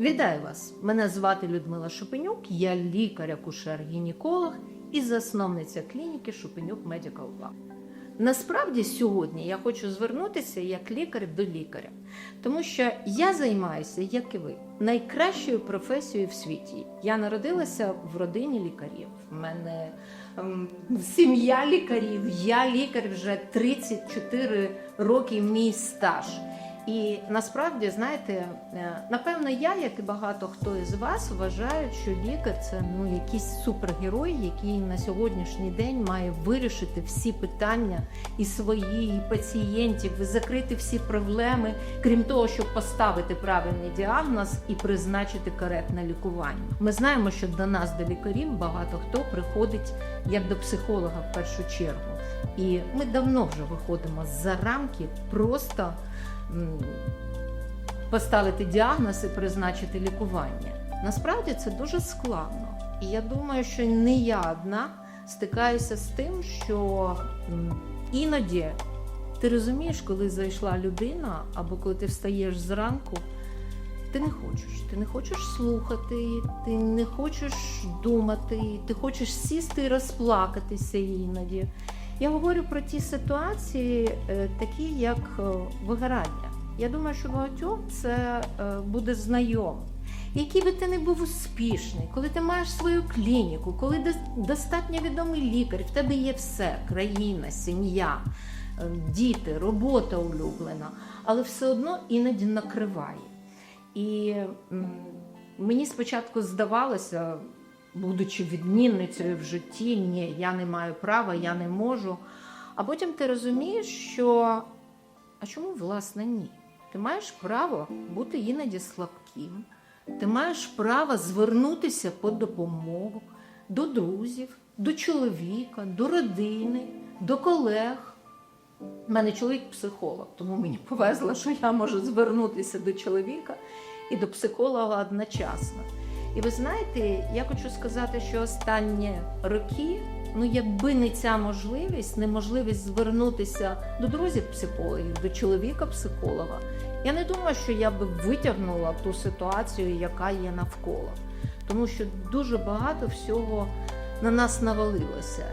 Вітаю вас! Мене звати Людмила Шупенюк, я лікар-акушер-гінеколог і засновниця клініки Шупенюк Medical Lab. Насправді сьогодні я хочу звернутися як лікар до лікаря, тому що я займаюся, як і ви, найкращою професією в світі. Я народилася в родині лікарів. У мене ем, сім'я лікарів, я лікар вже 34 роки мій стаж. І насправді, знаєте, е, напевно, я, як і багато хто із вас, вважають, що лікар це ну якийсь супергерой, який на сьогоднішній день має вирішити всі питання і свої, і пацієнтів, і закрити всі проблеми, крім того, щоб поставити правильний діагноз і призначити коректне лікування. Ми знаємо, що до нас, до лікарів, багато хто приходить як до психолога в першу чергу. І ми давно вже виходимо за рамки просто поставити діагноз і призначити лікування. Насправді це дуже складно. І я думаю, що не я одна стикаюся з тим, що іноді ти розумієш, коли зайшла людина, або коли ти встаєш зранку, ти не хочеш. Ти не хочеш слухати, ти не хочеш думати, ти хочеш сісти і розплакатися іноді. Я говорю про ті ситуації, е, такі як е, вигорання. Я думаю, що багатьом це е, буде знайомо. Який би ти не був успішний, коли ти маєш свою клініку, коли достатньо відомий лікар, в тебе є все: країна, сім'я, діти, робота улюблена, але все одно іноді накриває. І мені спочатку здавалося, будучи відмінницею в житті, ні, я не маю права, я не можу. А потім ти розумієш, що а чому власне ні? Ти маєш право бути іноді слабким, ти маєш право звернутися по допомогу до друзів, до чоловіка, до родини, до колег. У мене чоловік психолог, тому мені повезло, що я можу звернутися до чоловіка і до психолога одночасно. І ви знаєте, я хочу сказати, що останні роки, ну якби не ця можливість, неможливість звернутися до друзів-психологів, до чоловіка-психолога, я не думаю, що я би витягнула ту ситуацію, яка є навколо. Тому що дуже багато всього на нас навалилося.